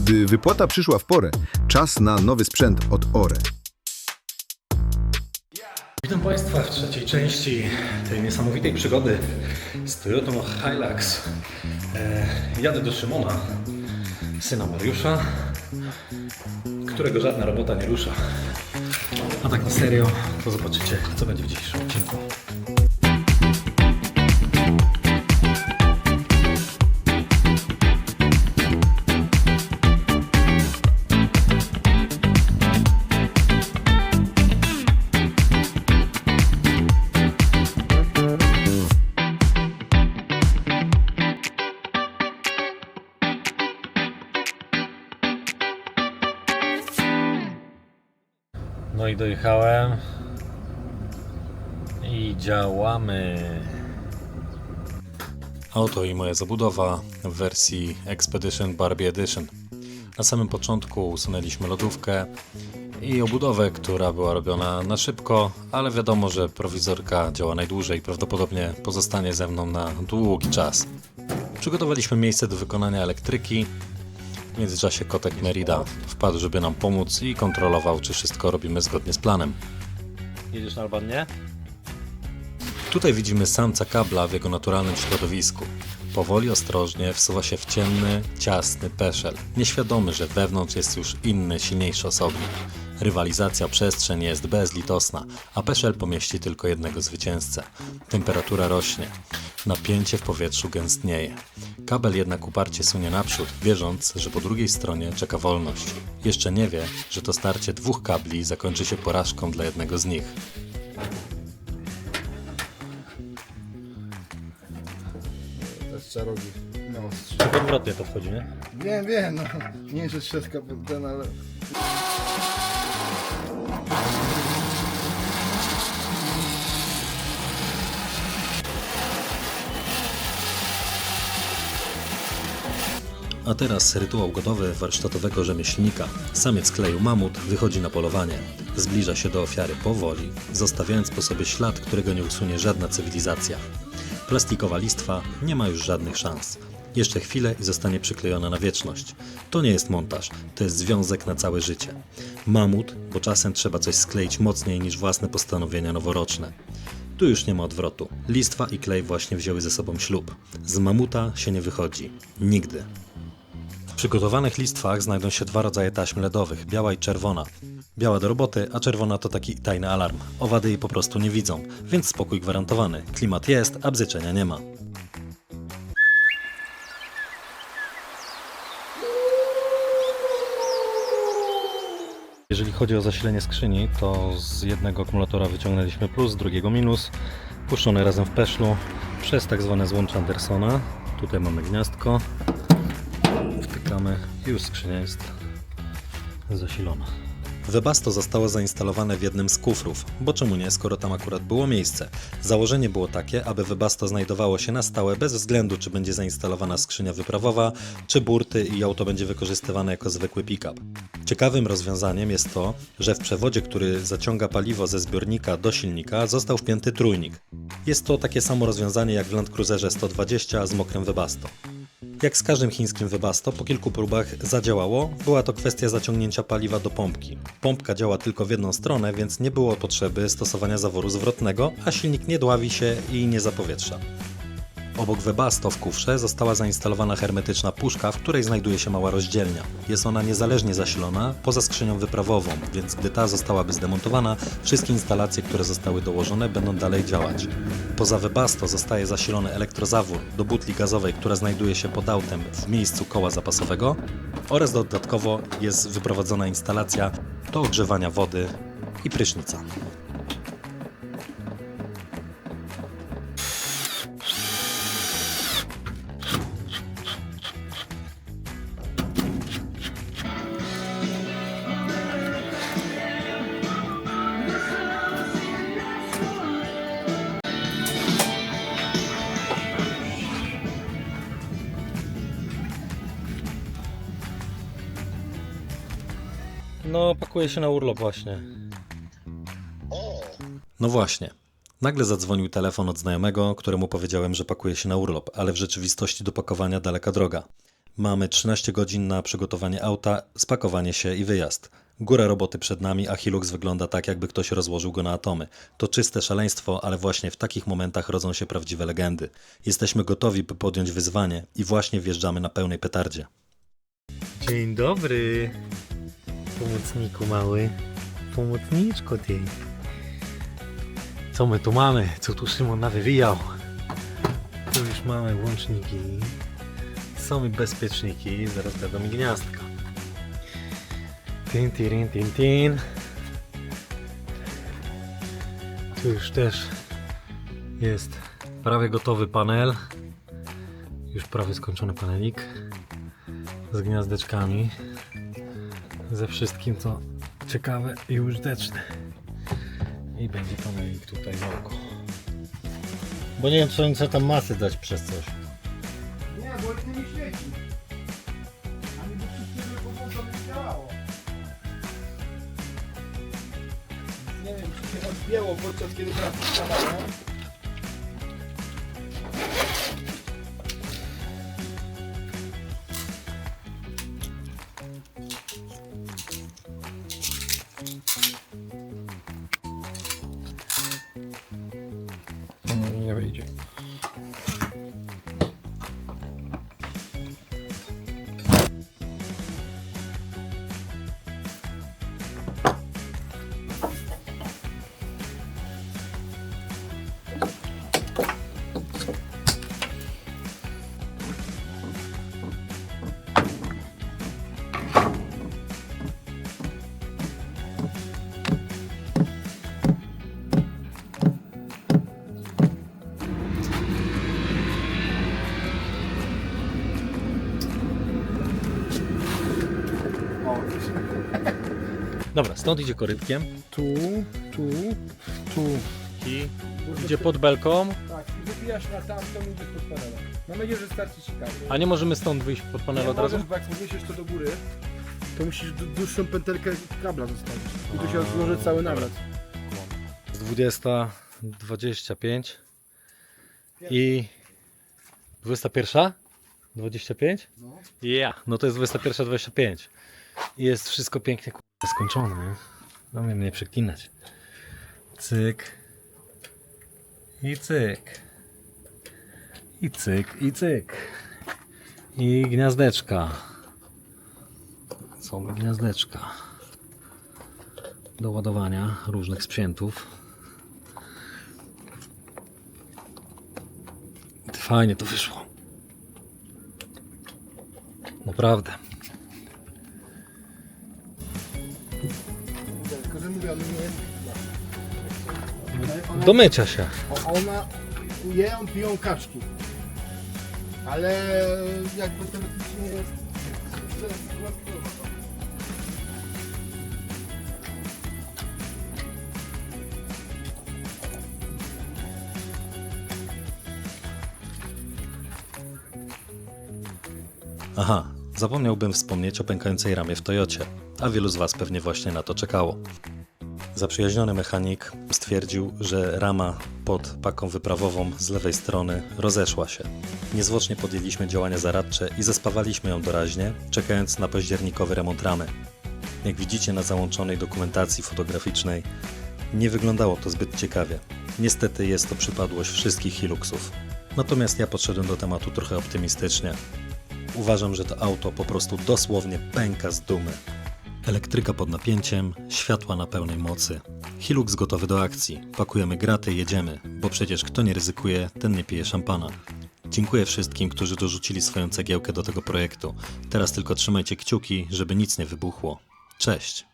Gdy wypłata przyszła w porę, czas na nowy sprzęt od Ore. Witam Państwa w trzeciej części tej niesamowitej przygody z Toyotą Hilux. E, jadę do Szymona, syna Mariusza, którego żadna robota nie rusza. A tak na serio, to zobaczycie, co będzie w dzisiejszym odcinku. No i dojechałem. I działamy. Auto i moja zabudowa w wersji Expedition Barbie Edition. Na samym początku usunęliśmy lodówkę i obudowę, która była robiona na szybko, ale wiadomo, że prowizorka działa najdłużej i prawdopodobnie pozostanie ze mną na długi czas. Przygotowaliśmy miejsce do wykonania elektryki, w międzyczasie kotek Merida wpadł, żeby nam pomóc i kontrolował, czy wszystko robimy zgodnie z planem. Jedziesz na Albanię? Tutaj widzimy samca kabla w jego naturalnym środowisku. Powoli, ostrożnie wsuwa się w ciemny, ciasny peszel, nieświadomy, że wewnątrz jest już inny, silniejszy osobnik. Rywalizacja przestrzeń jest bezlitosna, a peszel pomieści tylko jednego zwycięzcę. Temperatura rośnie, napięcie w powietrzu gęstnieje. Kabel jednak uparcie sunie naprzód, wierząc, że po drugiej stronie czeka wolność. Jeszcze nie wie, że to starcie dwóch kabli zakończy się porażką dla jednego z nich. To jest czarodziej ostrze. Tak odwrotnie to wchodzi, nie? Wiem, wiem, no. Nie, że trzaska ten, ale... A teraz rytuał godowy warsztatowego rzemieślnika. Samiec kleju mamut wychodzi na polowanie. Zbliża się do ofiary powoli, zostawiając po sobie ślad, którego nie usunie żadna cywilizacja. Plastikowa listwa nie ma już żadnych szans. Jeszcze chwilę i zostanie przyklejona na wieczność. To nie jest montaż, to jest związek na całe życie. Mamut, bo czasem trzeba coś skleić mocniej niż własne postanowienia noworoczne. Tu już nie ma odwrotu. Listwa i klej właśnie wzięły ze sobą ślub. Z mamuta się nie wychodzi. Nigdy. W przygotowanych listwach znajdą się dwa rodzaje taśm LEDowych, biała i czerwona. Biała do roboty, a czerwona to taki tajny alarm. Owady jej po prostu nie widzą, więc spokój gwarantowany. Klimat jest, a bzyczenia nie ma. Jeżeli chodzi o zasilenie skrzyni, to z jednego akumulatora wyciągnęliśmy plus, z drugiego minus, puszczone razem w peszlu przez tak zwane złącze Andersona. Tutaj mamy gniazdko, wtykamy i już skrzynia jest zasilona. Webasto zostało zainstalowane w jednym z kufrów, bo czemu nie, skoro tam akurat było miejsce. Założenie było takie, aby Webasto znajdowało się na stałe bez względu, czy będzie zainstalowana skrzynia wyprawowa, czy burty i auto będzie wykorzystywane jako zwykły pick-up. Ciekawym rozwiązaniem jest to, że w przewodzie, który zaciąga paliwo ze zbiornika do silnika, został wpięty trójnik. Jest to takie samo rozwiązanie jak w Land Cruiserze 120 z mokrem Webasto. Jak z każdym chińskim Webasto, po kilku próbach zadziałało. Była to kwestia zaciągnięcia paliwa do pompki. Pompka działa tylko w jedną stronę, więc nie było potrzeby stosowania zaworu zwrotnego, a silnik nie dławi się i nie zapowietrza. Obok Webasto w kufrze została zainstalowana hermetyczna puszka, w której znajduje się mała rozdzielnia. Jest ona niezależnie zasilona poza skrzynią wyprawową, więc gdy ta zostałaby zdemontowana, wszystkie instalacje, które zostały dołożone, będą dalej działać. Poza Webasto zostaje zasilony elektrozawór do butli gazowej, która znajduje się pod autem w miejscu koła zapasowego oraz dodatkowo jest wyprowadzona instalacja do ogrzewania wody i prysznica. No, pakuję się na urlop właśnie. No właśnie. Nagle zadzwonił telefon od znajomego, któremu powiedziałem, że pakuję się na urlop, ale w rzeczywistości do pakowania daleka droga. Mamy 13 godzin na przygotowanie auta, spakowanie się i wyjazd. Góra roboty przed nami, a Hilux wygląda tak, jakby ktoś rozłożył go na atomy. To czyste szaleństwo, ale właśnie w takich momentach rodzą się prawdziwe legendy. Jesteśmy gotowi, by podjąć wyzwanie i właśnie wjeżdżamy na pełnej petardzie. Dzień dobry, pomocniku mały. Pomocniczko ty. Co my tu mamy? Co tu Szymon nawywijał? Tu już mamy łączniki. Są bezpieczniki. Zaraz będą gniazdka. Tin, tin, tin, tin. Tu już też jest prawie gotowy panel. Już prawie skończony panelik z gniazdeczkami. Ze wszystkim co ciekawe i użyteczne. I będzie panelik tutaj w oko. Bo nie wiem czy oni chcą tam masy dać przez coś. Nie, bo ty nie świeci. A mi by wszystkiego po prostu by działało. Nie wiem, czy się odbiło podczas kiedy teraz Dobra, stąd idzie korytkiem tu, tu, tu. i idzie pod belką, Tak, i wybijasz na tamtą i idziesz pod panelem. Mam nadzieję, że starczy ci a nie możemy stąd wyjść pod panel od razu? możesz, bo jak podniesiesz to do góry, to musisz dłu- dłuższą pętelkę kabla zostawić. I tu się odłoży cały nawrot. Z 20, 25 i 21? 25? No. Ja, no to jest 21, 25. I jest wszystko pięknie skończone. nie? No mnie nie przeklinać. Cyk. I cyk. I cyk, i cyk. I gniazdeczka. Są gniazdeczka. Do ładowania różnych sprzętów. Fajnie to wyszło. Naprawdę. Tylko, że mówię, on nie jest... Ona, Do mycia się. ona je, on piją kaczki. Ale jakby teoretycznie jest... Aha, zapomniałbym wspomnieć o pękającej ramie w Toyocie, a wielu z Was pewnie właśnie na to czekało. Zaprzyjaźniony mechanik stwierdził, że rama pod paką wyprawową z lewej strony rozeszła się. Niezwłocznie podjęliśmy działania zaradcze i zespawaliśmy ją doraźnie, czekając na październikowy remont ramy. Jak widzicie na załączonej dokumentacji fotograficznej, nie wyglądało to zbyt ciekawie. Niestety jest to przypadłość wszystkich Hiluxów. Natomiast ja podszedłem do tematu trochę optymistycznie. Uważam, że to auto po prostu dosłownie pęka z dumy. Elektryka pod napięciem, światła na pełnej mocy. Hilux gotowy do akcji. Pakujemy graty, jedziemy, bo przecież kto nie ryzykuje, ten nie pije szampana. Dziękuję wszystkim, którzy dorzucili swoją cegiełkę do tego projektu. Teraz tylko trzymajcie kciuki, żeby nic nie wybuchło. Cześć!